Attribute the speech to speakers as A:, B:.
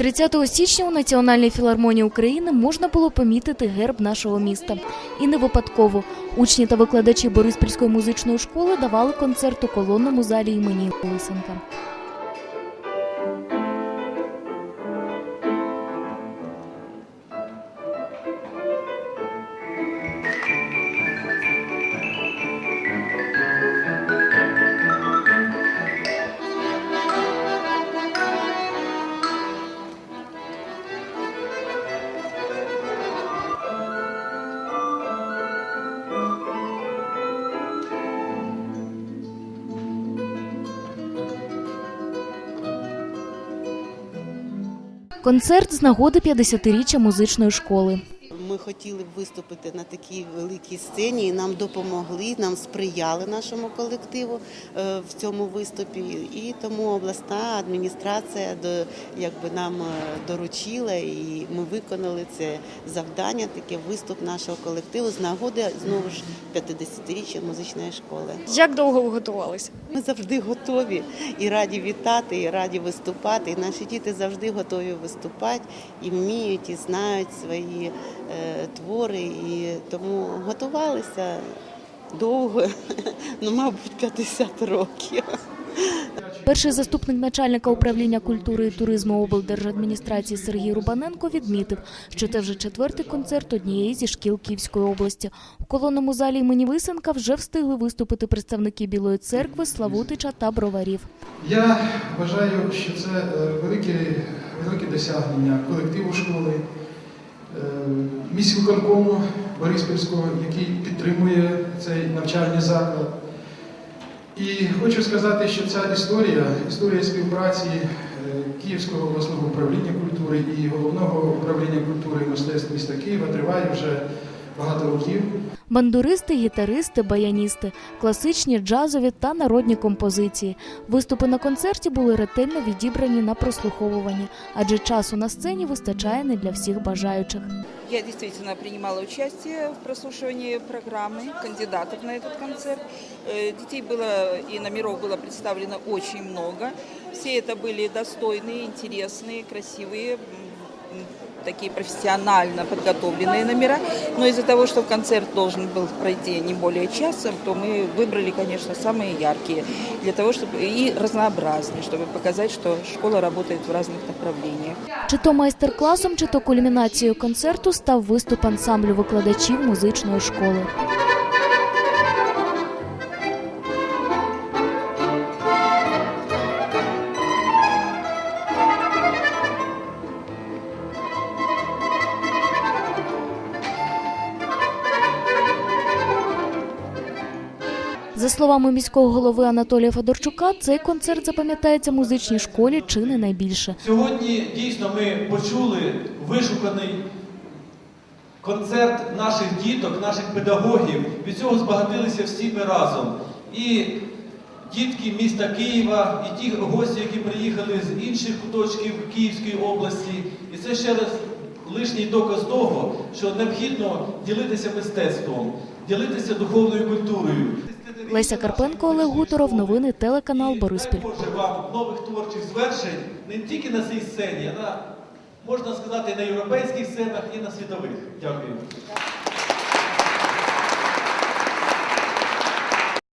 A: 30 січня у Національній філармонії України можна було помітити герб нашого міста. І не випадково. Учні та викладачі Бориспільської музичної школи давали концерт у колонному залі імені Лисенка. Концерт з нагоди 50-річчя музичної школи.
B: Ми хотіли б виступити на такій великій сцені, і нам допомогли, нам сприяли нашому колективу е, в цьому виступі. І тому обласна адміністрація до- якби нам е, доручила, і ми виконали це завдання, таке виступ нашого колективу з нагоди знову ж 50-річчя музичної школи.
C: Як довго ви готувалися?
B: Ми завжди готові і раді вітати, і раді виступати. І наші діти завжди готові виступати і вміють, і знають свої твори. І тому готувалися довго, ну, мабуть, 50 років.
A: Перший заступник начальника управління культури і туризму облдержадміністрації Сергій Рубаненко відмітив, що це вже четвертий концерт однієї зі шкіл Київської області. У колонному залі імені Лисенка вже встигли виступити представники Білої церкви, Славутича та Броварів.
D: Я вважаю, що це е, велике, велике досягнення колективу школи, е, міськвиконкому Бориспільського, який підтримує цей навчальний заклад. І хочу сказати, що ця історія, історія співпраці е, Київського обласного управління культури і головного управління культури і мистецтв міста Києва триває вже багато років
A: Бандуристи, гітаристи, баяністи, класичні, джазові та народні композиції. Виступи на концерті були ретельно відібрані на прослуховуванні, адже часу на сцені вистачає не для всіх бажаючих.
E: Я действительно принимала участие в прослушивании программы кандидатов на этот концерт. Э, Детей было и номеров было представлено очень много. Все это были достойные, интересные, красивые, м, м, такие профессионально подготовленные номера. Но из-за того, что концерт должен был пройти не более часа, то мы выбрали, конечно, самые яркие для того, чтобы и разнообразные, чтобы показать, что школа работает в разных направлениях.
A: Чи то майстер-класом, чи то кульмінацією концерту став виступ ансамблю викладачів музичної школи. Словами міського голови Анатолія Федорчука, цей концерт запам'ятається музичній школі чи не найбільше.
F: Сьогодні дійсно ми почули вишуканий концерт наших діток, наших педагогів. Від цього збагатилися всі ми разом. І дітки міста Києва, і ті гості, які приїхали з інших куточків Київської області. І це ще раз лишній доказ того, що необхідно ділитися мистецтвом, ділитися духовною культурою.
A: Леся Карпенко, Олег Гуторов. Новини телеканал Бориспіль.
F: Вам нових творчих звершень не тільки на цій сцені, а на, можна сказати, на європейських сценах і на світових. Дякую.